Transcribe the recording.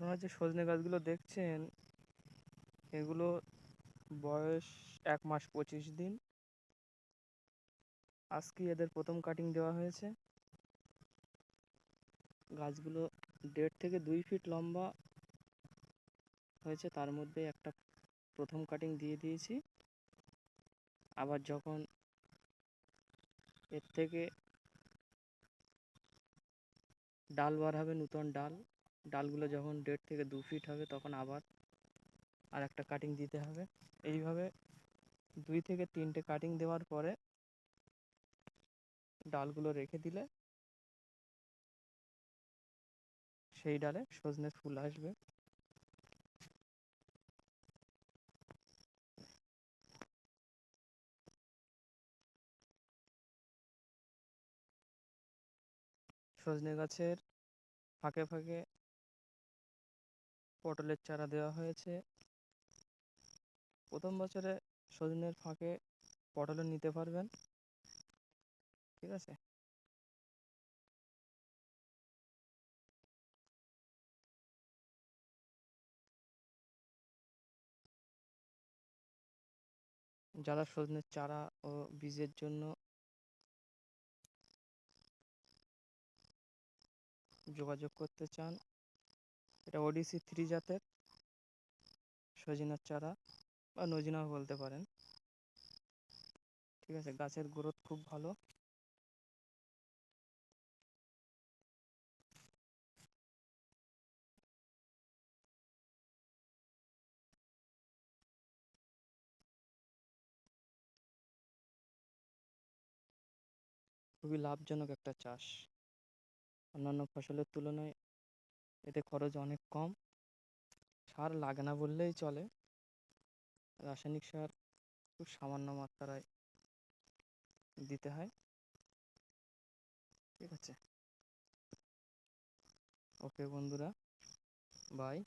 আপনারা যে সজনে গাছগুলো দেখছেন, এগুলো বয়স এক মাস পঁচিশ দিন। আজকে এদের প্রথম কাটিং দেওয়া হয়েছে। গাছগুলো দেড় থেকে দুই ফিট লম্বা হয়েছে, তার মধ্যে একটা প্রথম কাটিং দিয়ে দিয়েছি। আবার যখন এর থেকে ডাল বার হবে, নূতন ডাল ডালগুলো যখন দেড় থেকে দু ফিট হবে তখন আবার আর একটা কাটিং দিতে হবে। এইভাবে দুই থেকে তিনটে কাটিং দেওয়ার পরে ডালগুলো রেখে দিলে সেই ডালে সজনে ফুল আসবে। সজনে গাছের ফাঁকে ফাঁকে পটলের চারা দেওয়া হয়েছে। প্রথম বছরে সজনের ফাঁকে পটলও নিতে পারবেন। ঠিক আছে? যারা সজনের চারা ও বীজের জন্য যোগাযোগ করতে চান এটা ওডিসি থ্রি জাতের। সজিনার চারা বা নজিনাও বলতে পারেন। ঠিক আছে, গাছের গ্রোথ খুব ভালো। খুবই লাভজনক একটা চাষ। অন্যান্য ফসলের তুলনায় এতে খরচ অনেক কম। সার লাগে না বললেই চলে। রাসায়নিক সার খুব সামান্য মাত্রায় দিতে হয়। ঠিক আছে। ওকে বন্ধুরা বাই